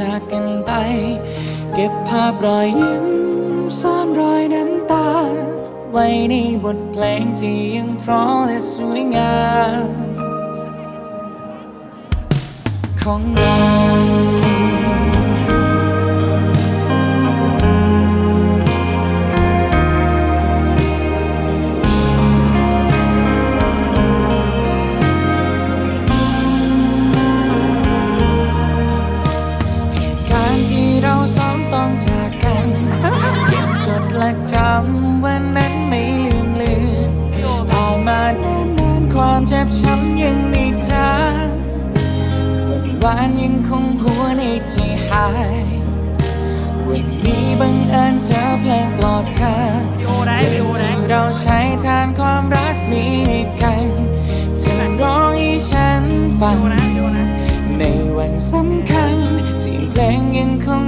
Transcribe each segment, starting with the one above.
จากกันไป เก็บภาพรอยยิ้มซ่อนรอยน้ำตา ไว้ในบทเพลงที่ยังเพราะและสวยงามของเราำวันนั้นไม่ลืมเลือนผ่านมานานนานความเจ็บช้ำยังไม่จางวันวานยังคงหัวในใจหาย วันนี้บังเอิญเจอเพลงปลอบเธอวิโอได้วิโอได้ที่เราใช้ทานความรักนี้กันเธอร้องให้ฉันฟัง ในวันสำคัญเสียงเพลงยังคง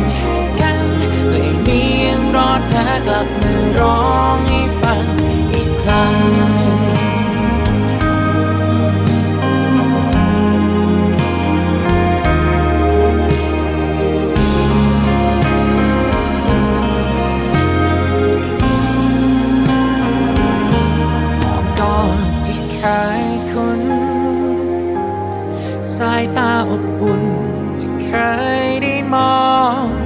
มให้กันเพลงนี้ยังรอเธอกลับมาร้องให้ฟังอีกครั้งหนึ่งอ้อมกอดที่เคยคุ้นสายตาอบอุ่น เคยได้มอง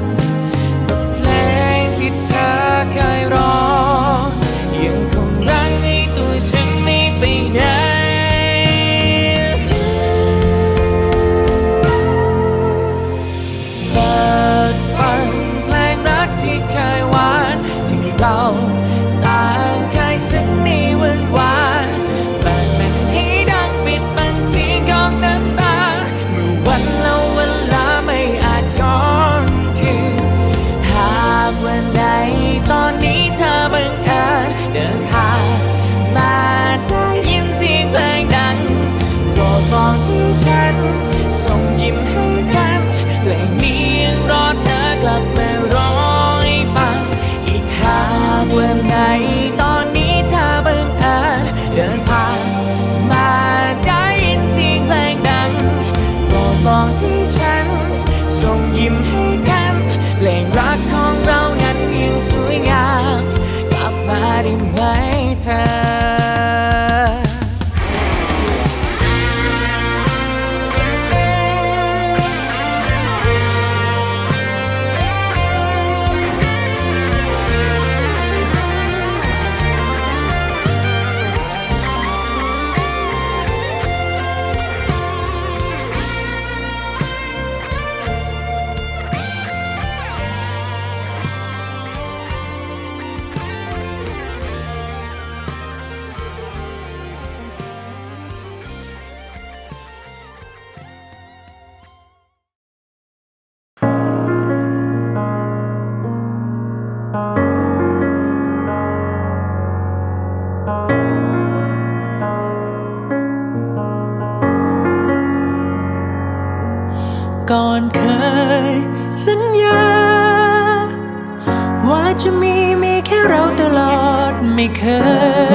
จะมีมีแค่เราตลอดไม่เค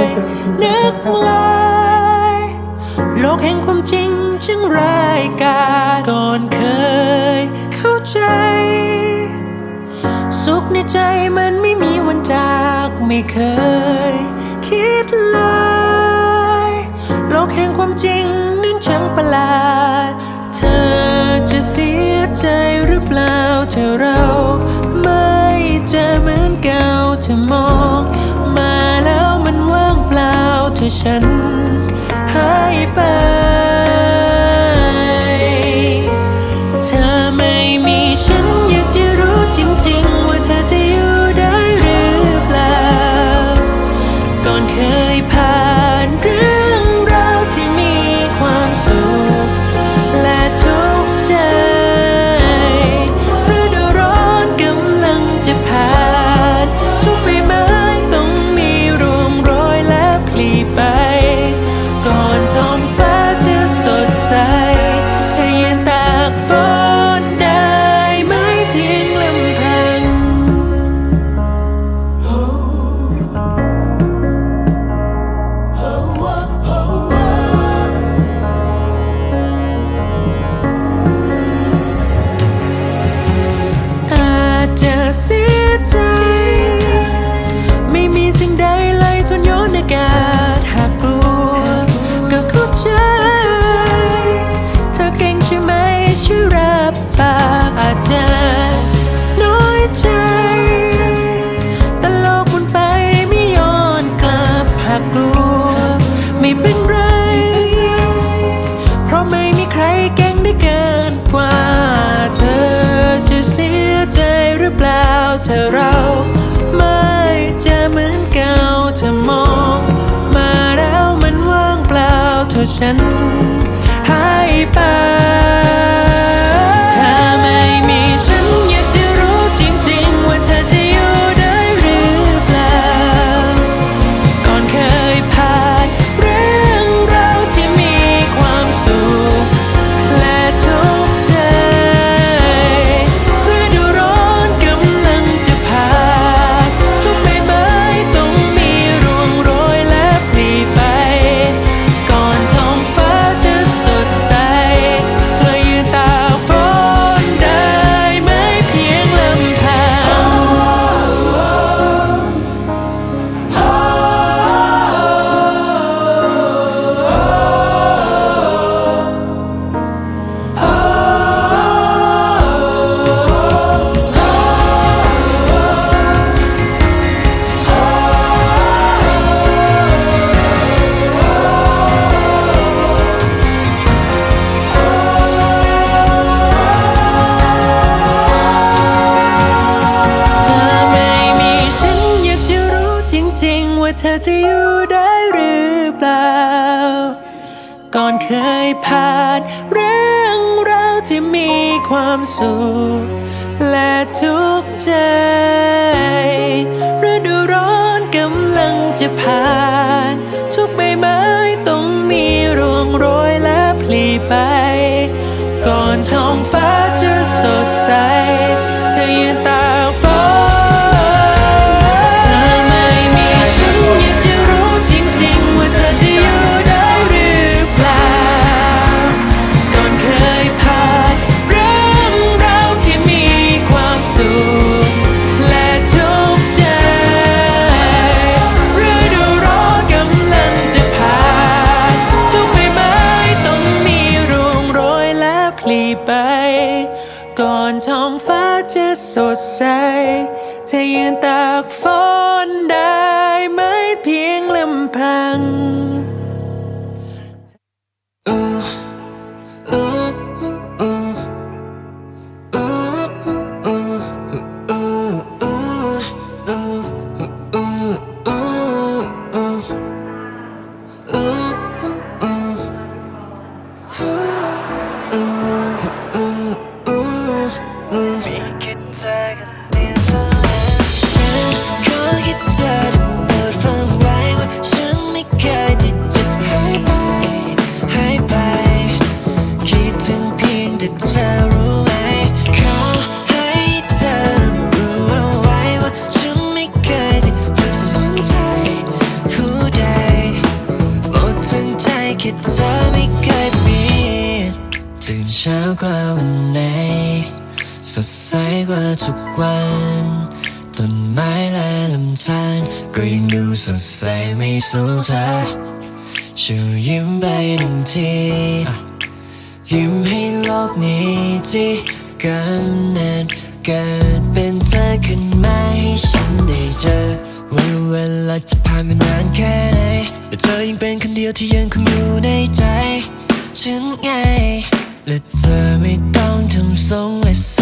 ย นึกเลยโลกแห่งความจริงจึงร้ายกาจก่อนเคย เข้าใจ สุขในใจมันไม่มีวันจากไม่เคย คิดเลย โลกแห่งความจริงนั้นช่างประหลาด เธอจะเสียใจหรือเปล่าถ้าเร ocean ocean. ที่มีความสุขและทุกใจฤดูร้อนกำลังจะผ่าน ทุกใบไม้ต้องมีร่วงโรยและพลีไป ก่อนท้องฟ้าจะสดใส เช้ากว่าวันไหน สดใสกว่าทุกวัน ต้นไม้และลำธารก็ยังดูสดใสไม่สู้เธอชูยิ้มไปหนึ่งที ยิ้มให้โลกนี้ที่กำเนิดเกิดเป็นเธอขึ้นมาให้ฉันได้เจอวันเวลาจะผ่านมานานแค่ไหนแต่เธอยังเป็นคนเดียวที่ยังคงอยู่ในใจฉันไง และเธอไม่ต้องทำทรงและใส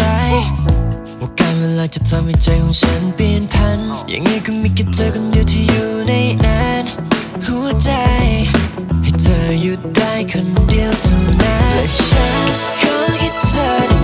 ว่าการเวลาจะทำให้ใจของฉันเปลี่ยนพัน อย่างนี้ก็มีแค่เธอคนเดียวที่อยู่ในนั้นหัวใจ ให้เธอหยุดได้คนเดียวเท่านั้นและฉันขอแค่เธอ